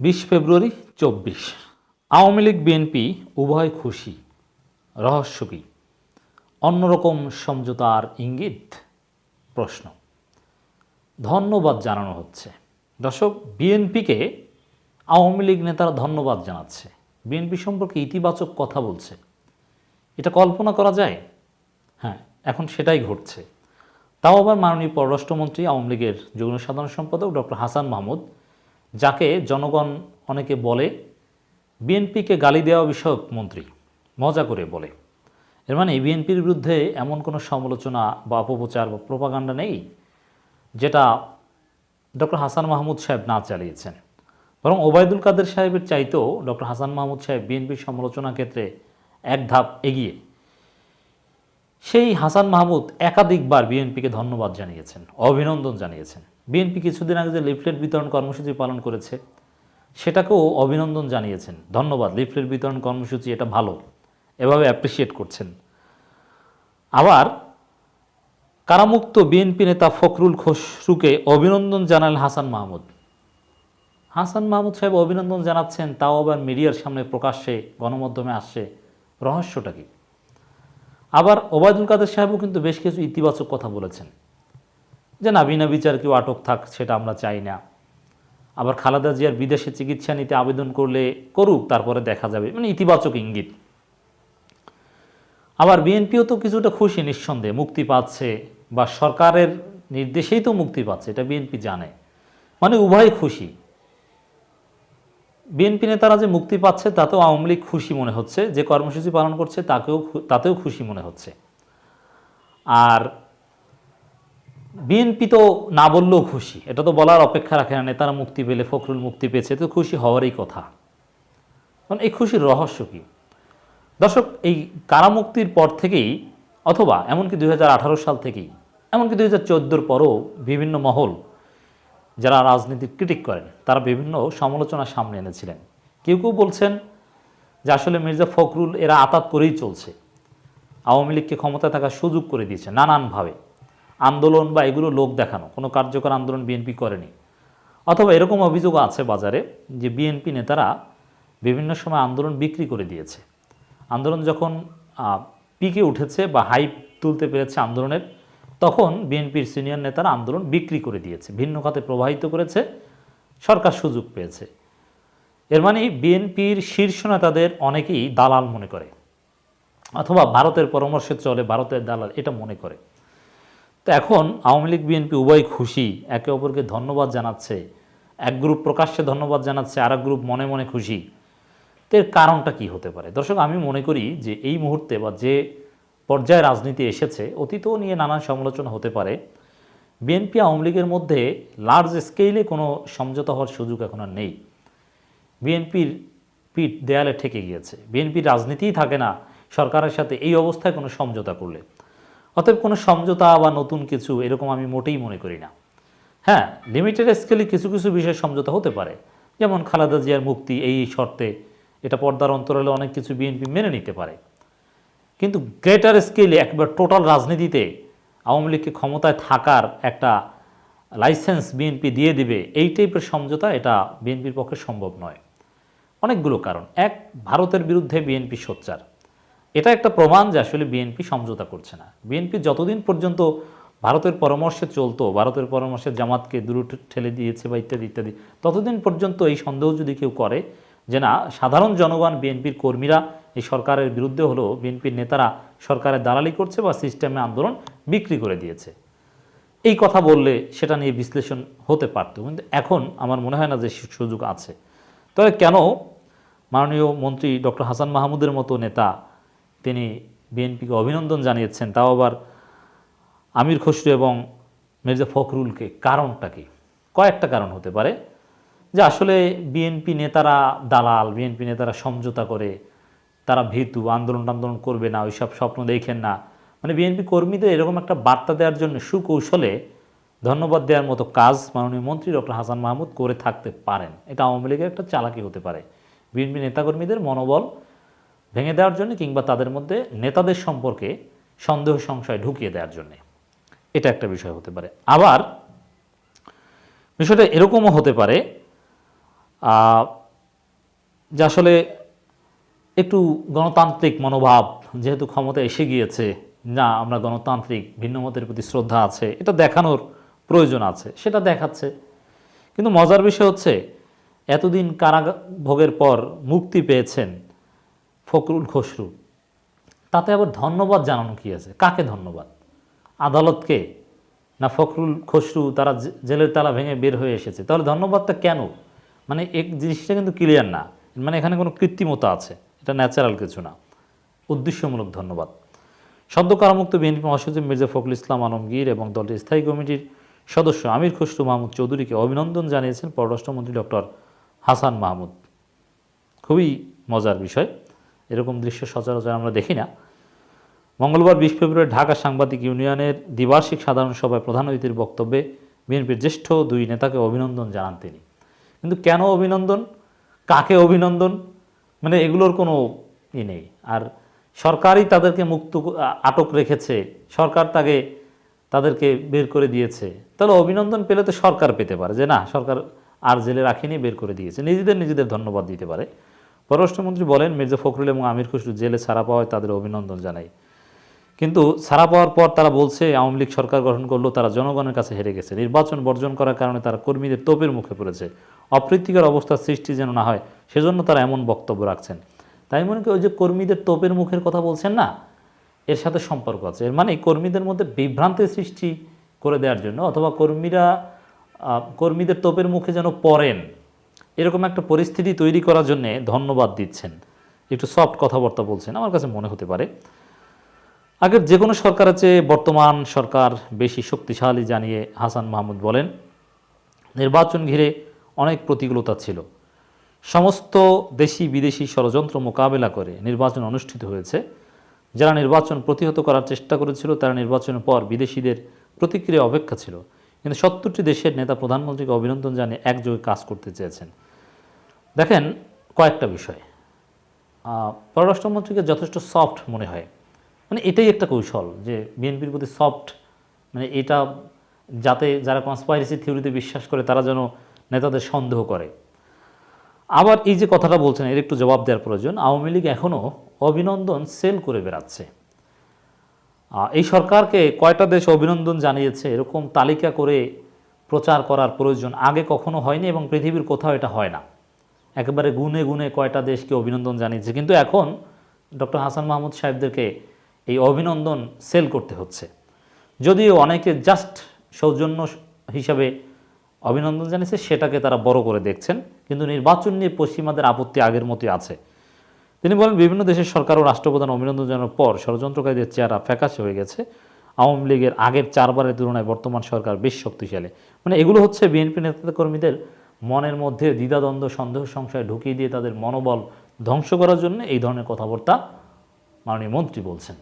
বিশ ফেব্রুয়ারি চব্বিশ। আওয়ামী লীগ, বিএনপি উভয় খুশি। রহস্য কি? অন্যরকম সমঝোতার ইঙ্গিত? প্রশ্ন। ধন্যবাদ জানানো হচ্ছে। দর্শক, বিএনপিকে আওয়ামী লীগ নেতারা ধন্যবাদ জানাচ্ছে। বিএনপি সম্পর্কে ইতিবাচক কথা বলছে। এটা কল্পনা করা যায়? হ্যাঁ এখন সেটাই ঘটছে। তাও আবার মাননীয় পররাষ্ট্রমন্ত্রী, আওয়ামী লীগের যুগ্ম সাধারণ সম্পাদক ডক্টর হাসান মাহমুদ যাকে জনগণ অনেকে বলে বিএনপিকে গালি দেওয়া বিষয়ক মন্ত্রী, মজা করে বলে। এর মানে বিএনপির বিরুদ্ধে এমন কোনো সমালোচনা বা অপপ্রচার বা প্রোপাগান্ডা নেই যেটা ডক্টর হাসান মাহমুদ সাহেব না চালিয়েছেন। বরং ওবায়দুল কাদের সাহেবের চাইতেও ডক্টর হাসান মাহমুদ সাহেব বিএনপির সমালোচনা ক্ষেত্রে এক ধাপ এগিয়ে। সেই হাসান মাহমুদ একাধিকবার বিএনপিকে ধন্যবাদ জানিয়েছেন, অভিনন্দন জানিয়েছেন। বিএনপি কিছুদিন আগে যে লিফলেট বিতরণ কর্মসূচি পালন করেছে, সেটাকেও অভিনন্দন জানিয়েছেন। ধন্যবাদ, লিফলেট বিতরণ কর্মসূচি এটা ভালো, এভাবে অ্যাপ্রিসিয়েট করছেন। আবার কারামুক্ত বিএনপি নেতা ফখরুল খসরুকে অভিনন্দন জানালেন হাসান মাহমুদ। হাসান মাহমুদ সাহেব অভিনন্দন জানাচ্ছেন, তাও আবার মিডিয়ার সামনে প্রকাশ্যে গণমাধ্যমে আসছে, রহস্যটা কি? আবার ওবায়দুল কাদের সাহেবও কিন্তু বেশ কিছু ইতিবাচক কথা বলেছেন। যে না, বিনা বিচার কেউ আটক থাক, সেটা আমরা চাই না। আবার খালেদা জিয়ার বিদেশে চিকিৎসা নিতে আবেদন করলে করুক, তারপরে দেখা যাবে। মানে ইতিবাচক ইঙ্গিত। আবার বিএনপিও তো কিছুটা খুশি নিঃসন্দেহে, মুক্তি পাচ্ছে, বা সরকারের নির্দেশেই তো মুক্তি পাচ্ছে, এটা বিএনপি জানে। মানে উভয় খুশি। বিএনপি নেতারা যে মুক্তি পাচ্ছে, তাতেও আওয়ামী লীগ খুশি মনে হচ্ছে, যে কর্মসূচি পালন করছে, তাকেও তাতেও খুশি মনে হচ্ছে। আর বিএনপি তো না বললেও খুশি। এটা তো বলার অপেক্ষা রাখে না, নেতারা মুক্তি পেলে, ফখরুল মুক্তি পেয়েছে তো খুশি হওয়ারই কথা। কারণ এই খুশির রহস্য কি? দর্শক, এই কারামুক্তির পর থেকেই, অথবা এমনকি দুই হাজার আঠারো সাল থেকেই, এমনকি দুই হাজার চোদ্দোর পরও বিভিন্ন মহল যারা রাজনীতির ক্রিটিক করেন, তারা বিভিন্ন সমালোচনা সামনে এনেছিলেন। কেউ কেউ বলছেন যে আসলে মির্জা ফখরুল এরা আতাত করেই চলছে। আওয়ামী লীগকে ক্ষমতায় থাকার সুযোগ করে দিয়েছে, নানানভাবে। আন্দোলন বা এগুলো লোক দেখানো, কোনো কার্যকর আন্দোলন বিএনপি করেনি। অথবা এরকম অভিযোগ আছে বাজারে যে বিএনপি নেতারা বিভিন্ন সময় আন্দোলন বিক্রি করে দিয়েছে। আন্দোলন যখন পিকে উঠেছে বা হাইপ তুলতে পেরেছে আন্দোলনের, তখন বিএনপির সিনিয়র নেতারা আন্দোলন বিক্রি করে দিয়েছে, ভিন্ন খাতে প্রবাহিত করেছে, সরকার সুযোগ পেয়েছে। এর মানে বিএনপির শীর্ষ নেতাদের অনেকেই দালাল মনে করে, অথবা ভারতের পরামর্শে চলে, ভারতের দালাল এটা মনে করে। তো এখন আওয়ামী লীগ, বিএনপি উভয় খুশি। একে অপরকে ধন্যবাদ জানাচ্ছে। এক গ্রুপ প্রকাশ্যে ধন্যবাদ জানাচ্ছে আর গ্রুপ মনে মনে খুশি। তো এর কারণটা কি হতে পারে? দর্শক, আমি মনে করি যে এই মুহূর্তে বা যে পর্যায়ে রাজনীতি এসেছে, অতীতও নিয়ে নানান সমালোচনা হতে পারে। বিএনপি আওয়ামী লীগের মধ্যে লার্জ স্কেলে কোনো সমঝোতা হওয়ার সুযোগ এখন আর নেই। বিএনপির পিঠ দেয়ালে ঠেকে গিয়েছে। বিএনপির রাজনীতিই থাকে না সরকারের সাথে এই অবস্থায় কোনো সমঝোতা করলে। অতএব কোনো সমঝোতা বা নতুন কিছু এরকম আমি মোটেই মনে করি না। হ্যাঁ লিমিটেড স্কেলে কিছু কিছু বিষয়ে সমঝোতা হতে পারে। যেমন খালেদা জিয়ার মুক্তি এই শর্তে এটা পর্দার অন্তরালে অনেক কিছু বিএনপি মেনে নিতে পারে। কিন্তু গ্রেটার স্কেলে একবার টোটাল রাজনীতিতে আওয়ামী লীগকে ক্ষমতায় থাকার একটা লাইসেন্স বিএনপি দিয়ে দিবে, এই টাইপের সমঝোতা এটা বিএনপির পক্ষে সম্ভব নয়। অনেকগুলো কারণ। এক, ভারতের বিরুদ্ধে বিএনপি সোচ্চার। এটা একটা প্রমাণ যে আসলে বিএনপি সমঝোতা করছে না। বিএনপি যতদিন পর্যন্ত ভারতের পরামর্শে চলতো, ভারতের পরামর্শে জামাতকে দূরে ঠেলে দিয়েছে বা ইত্যাদি ইত্যাদি, ততদিন পর্যন্ত এই সন্দেহ যদি কেউ করে যে না, সাধারণ জনগণ বিএনপির কর্মীরা এই সরকারের বিরুদ্ধে হলো বিএনপির নেতারা সরকারের দালালি করছে বা সিস্টেমে আন্দোলন বিক্রি করে দিয়েছে। এই কথা বললে সেটা নিয়ে বিশ্লেষণ হতে পারত, কিন্তু এখন আমার মনে হয় না যে সুযোগ আছে। তবে কেন মাননীয় মন্ত্রী ডক্টর হাসান মাহমুদের মতো নেতা তিনি বিএনপিকে অভিনন্দন জানিয়েছেন। তাও আবার আমির খসরু এবং মির্জা ফখরুলকে কারণটা কি? কয়েকটা কারণ হতে পারে। যে আসলে বিএনপি নেতারা দালাল, বিএনপি নেতারা সমঝোতা করে, তারা ভীতু, আন্দোলন আন্দোলন করবে না, ওইসব স্বপ্ন দেখেন না। মানে বিএনপি কর্মীদের এরকম একটা বার্তা দেওয়ার জন্য সুকৌশলে ধন্যবাদ দেওয়ার মতো কাজ মাননীয় মন্ত্রী ডক্টর হাসান মাহমুদ করে থাকতে পারেন। এটা আওয়ামী লীগের একটা চালাকি হতে পারে। বিএনপি নেতাকর্মীদের মনোবল ভেঙে দেওয়ার জন্য কিংবা তাদের মধ্যে নেতাদের সম্পর্কে সন্দেহ সংশয় ঢুকিয়ে দেওয়ার জন্য। এটা একটা বিষয় হতে পারে। আবার বিষয়টা এরকমও হতে পারে যে আসলে একটু গণতান্ত্রিক মনোভাব যেহেতু ক্ষমতা এসে গিয়েছে, না, আমরা গণতান্ত্রিক ভিন্ন মতের প্রতি শ্রদ্ধা আছে, এটা দেখানোর প্রয়োজন আছে, সেটা দেখাচ্ছে। কিন্তু মজার বিষয় হচ্ছে, এতদিন কারাভোগের পর মুক্তি পেয়েছেন ফখরুল খসরু। তাতে আবার ধন্যবাদ জানানো কি আছে? কাকে ধন্যবাদ? আদালতকে? না ফখরুল খসরু তারা জেলের তালা ভেঙে বের হয়ে এসেছে। তাহলে ধন্যবাদটা কেন? মানে এক জিনিসটা কিন্তু ক্লিয়ার না। মানে এখানে কোনো কৃত্রিমতা আছে। এটা ন্যাচারাল কিছু না। উদ্দেশ্যমূলক ধন্যবাদ। সদ্য কারামুক্ত বিএনপি মহাসচিব মির্জা ফখরুল ইসলাম আলমগীর এবং দলটির স্থায়ী কমিটির সদস্য আমির খসরু মাহমুদ চৌধুরীকে অভিনন্দন জানিয়েছেন পররাষ্ট্রমন্ত্রী ডক্টর হাসান মাহমুদ। খুবই মজার বিষয়। এরকম দৃশ্য সচরাচর আমরা দেখি না। মঙ্গলবার বিশ ফেব্রুয়ারি ঢাকা সাংবাদিক ইউনিয়নের দ্বিবার্ষিক সাধারণ সভায় প্রধান অতিথির বক্তব্যে বিএনপির জ্যেষ্ঠ দুই নেতাকে অভিনন্দন জানান তিনি। কিন্তু কেন অভিনন্দন? কাকে অভিনন্দন? মানে এগুলোর কোনো ই নেই। আর সরকারই তাদেরকে মুক্ত আটক রেখেছে। সরকার তাকে, তাদেরকে বের করে দিয়েছে। তাহলে অভিনন্দন পেলে তো সরকার পেতে পারে। যে না, সরকার আর জেলে রাখেনি, বের করে দিয়েছে। নিজেদের নিজেদের ধন্যবাদ দিতে পারে। পররাষ্ট্রমন্ত্রী বলেন, মির্জা ফখরুল এবং আমির খসরু জেলে ছাড়া পাওয়ায় তাদের অভিনন্দন জানাই। কিন্তু ছাড়া পাওয়ার পর তারা বলছে, আওয়ামী লীগ সরকার গঠন করলেও তারা জনগণের কাছে হেরে গেছে। নির্বাচন বর্জন করার কারণে তারা কর্মীদের তোপের মুখে পড়েছে। অপ্রীতিকর অবস্থার সৃষ্টি যেন না হয়, সেজন্য তারা এমন বক্তব্য রাখছেন। তাই মনে করি ওই যে কর্মীদের তোপের মুখের কথা বলছেন না, এর সাথে সম্পর্ক আছে। এর মানে কর্মীদের মধ্যে বিভ্রান্তির সৃষ্টি করে দেওয়ার জন্য অথবা কর্মীরা কর্মীদের তোপের মুখে যেন পড়েন এরকম একটা পরিস্থিতি তৈরি করার জন্য ধন্যবাদ দিচ্ছেন। একটু সফট কথাবার্তা বলছেন, আমার কাছে মনে হতে পারে। আগের যে কোনো সরকারের চেয়ে বর্তমান সরকার বেশি শক্তিশালী জানিয়ে হাসান মাহমুদ বলেন, নির্বাচন ঘিরে অনেক প্রতিকূলতা ছিল। সমস্ত দেশি বিদেশি ষড়যন্ত্র মোকাবেলা করে নির্বাচন অনুষ্ঠিত হয়েছে। যারা নির্বাচন প্রতিহত করার চেষ্টা করেছিল, তারা নির্বাচনের পর বিদেশিদের প্রতিক্রিয়া অপেক্ষা ছিল। কিন্তু সত্তরটি দেশের নেতা প্রধানমন্ত্রীকে অভিনন্দন জানিয়ে একযোগে কাজ করতে চেয়েছেন। দেখেন কয়েকটা বিষয়। পররাষ্ট্রমন্ত্রীকে যথেষ্ট সফট মনে হয়। মানে এটাই একটা কৌশল যে বিএনপির প্রতি সফট মানে এটা যাতে যারা কনসপাইরেসি থিওরিতে বিশ্বাস করে তারা যেন নেতাদের সন্দেহ করে। আবার এই যে কথাটা বলছেন, এর একটু জবাব দেওয়ার প্রয়োজন, আওয়ামী লীগ এখনও অভিনন্দন সেল করে বেড়াচ্ছে। এই সরকারকে কয়টা দেশ অভিনন্দন জানিয়েছে, এরকম তালিকা করে প্রচার করার প্রয়োজন আগে কখনো হয়নি এবং পৃথিবীর কোথাও এটা হয় না। একেবারে গুনে গুনে কয়টা দেশকে অভিনন্দন জানিয়েছে। কিন্তু এখন ডক্টর হাসান মাহমুদ সাহেবদেরকে এই অভিনন্দন সেল করতে হচ্ছে। যদিও অনেকে জাস্ট সৌজন্য হিসাবে অভিনন্দন জানিয়েছে, সেটাকে তারা বড় করে দেখছেন। কিন্তু নির্বাচন নিয়ে পশ্চিমাদের আপত্তি আগের মতোই আছে। তিনি বলেন, বিভিন্ন দেশের সরকার ও রাষ্ট্রপ্রধান অভিনন্দন জানানোর পর ষড়যন্ত্রকারীদের চেহারা ফ্যাকাশে হয়ে গেছে। আওয়ামী লীগের আগের চারবারের তুলনায় বর্তমান সরকার বেশ শক্তিশালী। মানে এগুলো হচ্ছে বিএনপি নেতা কর্মীদের মনের মধ্যে দ্বিধাদ্বন্দ্ব, সন্দেহ, সংশয় ঢুকিয়ে দিয়ে তাদের মনোবল ধ্বংস করার জন্য এই ধরনের কথাবার্তা মাননীয় মন্ত্রী বলছেন।